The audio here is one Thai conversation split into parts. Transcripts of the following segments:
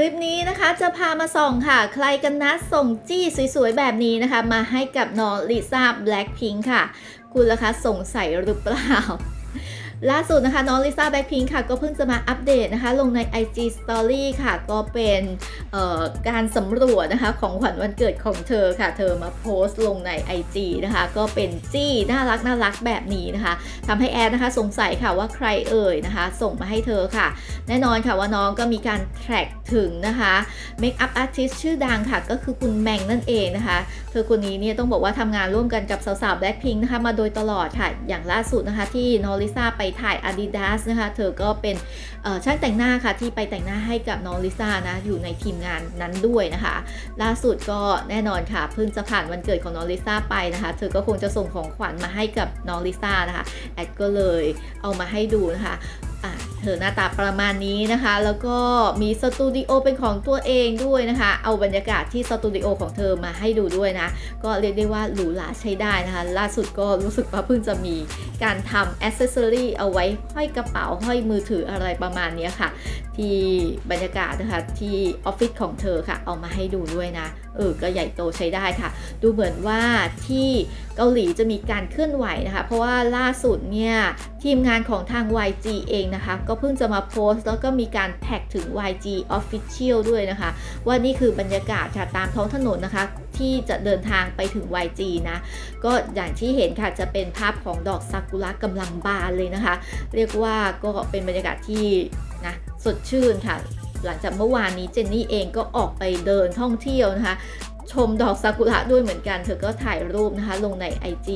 คลิปนี้นะคะจะพามาส่องค่ะ ใครกันนะส่งจี้สวยๆ แบบนี้นะคะ มาให้กับน้องลิซ่าแบล็คพิงค่ะ คุณล่ะคะสงสัยหรือเปล่า ล่าสุดนะคะน้องลิซ่าแบล็ k พิงค่ะก็เพิ่งจะมาอัปเดตนะคะ ลงใน IG Story ค่ะ ก็เป็นการสำรวจนะคะของขวัญวันเกิดของเธอค่ะ เธอมาโพสต์ลงใน IG นะคะ ก็เป็นจี้น่ารักน่ารักแบบนี้นะคะทำให้แอดนะคะสงสัยค่ะว่าใครเอ่ยนะคะ ส่งมาให้เธอค่ะ แน่นอนค่ะว่าน้องก็มีการแทร็กถึงนะคะเมคอัพอาร์ติสชื่อดังค่ะ ก็คือคุณแมงนั่นเองนะคะ เธอคนนี้เนี่ยต้องบอกว่าทำงานร่วมกันกับสาวๆแบล็ k พิงนะคะมาโดยตลอดค่ะ อย่างล่าสุดนะคะที่นอริซ่าไปถ่าย Adidas นะคะ เธอก็เป็นช่างแต่งหน้าค่ะที่ไปแต่งหน้าให้กับน้องลิซ่านะ อยู่ในทีมงานนั้นด้วยนะคะ ล่าสุดก็แน่นอนค่ะ เพิ่งจะผ่านวันเกิดของน้องลิซ่าไปนะคะ เธอก็คงจะส่งของขวัญมาให้กับน้องลิซ่านะคะ แอดก็เลยเอามาให้ดูนะคะอะเธอหน้าตาประมาณนี้นะคะ แล้วก็มีสตูดิโอเป็นของตัวเองด้วยนะคะ เอาบรรยากาศที่สตูดิโอของเธอมาให้ดูด้วยนะ ก็เรียกได้ว่าหรูหราใช้ได้นะคะ ล่าสุดก็รู้สึกว่าเพิ่งจะมีการทำอ c เซสซอรี่เอาไว้ห้อยกระเป๋าห้อยมือถืออะไรประมาณนี้ค่ะ ที่บรรยากาศนะคะที่ออฟฟิศของเธอค่ะ เอามาให้ดูด้วยนะ เออ ก็ใหญ่โตใช้ได้ค่ะ ดูเหมือนว่าที่เกาหลีจะมีการเคลื่อนไหวนะคะ เพราะว่าล่าสุดเนี่ยทีมงานของทาง YG เองนะคะก็เพิ่งจะมาโพสต์ แล้วก็มีการแท็กถึง YG Official ด้วยนะคะ ว่านี่คือบรรยากาศค่ะตามท้องถนนนะคะ ที่จะเดินทางไปถึง YG นะ ก็อย่างที่เห็นค่ะจะเป็นภาพของดอกซากุระกำลังบานเลยนะคะ เรียกว่าก็เป็นบรรยากาศที่นะสดชื่นค่ะ หลังจากเมื่อวานนี้เจนนี่เองก็ออกไปเดินท่องเที่ยวนะคะชมดอกซากุระด้วยเหมือนกัน เธอก็ถ่ายรูปนะคะ ลงใน IG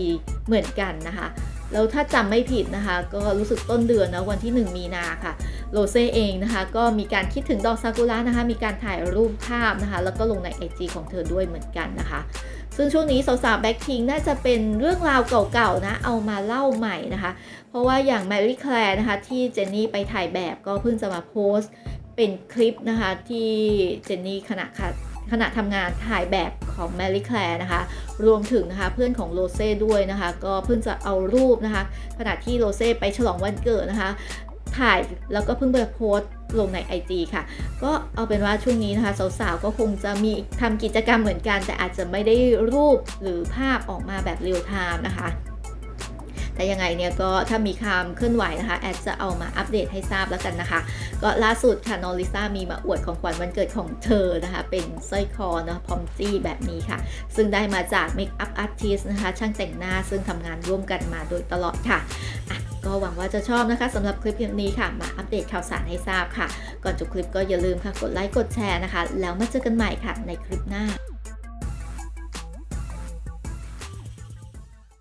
เหมือนกันนะคะ แล้วถ้าจำไม่ผิดนะคะก็รู้สึกต้นเดือนนะวันที่ 1 มีนาค่ะโรเซ่เองนะคะก็มีการคิดถึงดอกซากุระนะคะมีการถ่ายรูปภาพนะคะแล้วก็ลงใน IG ของเธอด้วยเหมือนกันนะคะ ซึ่งช่วงนี้สาวๆแบ็คพิงน่าจะเป็นเรื่องราวเก่าๆนะเอามาเล่าใหม่นะคะ เพราะว่าอย่างแมรี่แคลร์นะคะที่เจนนี่ไปถ่ายแบบก็เพิ่งจะมาโพสต์เป็นคลิปนะคะที่เจนนี่ขณะค่ะ ขณะทำงานถ่ายแบบของแมรี่แคลร์นะคะ รวมถึงนะคะเพื่อนของโรเซ่ด้วยนะคะ ก็เพิ่งจะเอารูปนะคะ ขณะที่โรเซ่ไปฉลองวันเกิดนะคะ ถ่ายแล้วก็เพิ่งไปโพสลงใน IG ค่ะ ก็เอาเป็นว่าช่วงนี้นะคะสาวๆ ก็คงจะมีทำกิจกรรมเหมือนกัน แต่อาจจะไม่ได้รูปหรือภาพออกมาแบบเรียลไทม์นะคะ แต่ยังไงเนี่ยก็ถ้ามีความเคลื่อนไหวนะคะแอดจะเอามาอัปเดตให้ทราบแล้วกันนะคะ ก็ล่าสุดค่ะนอริซ่ามีมาอวดของขวัญวันเกิดของเธอนะคะ เป็นสร้อยคอนะพอมจี้แบบนี้ค่ะ ซึ่งได้มาจากเมคอัพอาร์ติสนะคะ ช่างแต่งหน้าซึ่งทำงานร่วมกันมาโดยตลอดค่ะก็หวังว่าจะชอบนะคะสำหรับคลิปนี้ค่ะ มาอัปเดตข่าวสารให้ทราบค่ะ ก่อนจบคลิปก็อย่าลืมค่ะ กดไลค์กดแชร์นะคะ แล้วมาเจอกันใหม่ค่ะในคลิปหน้า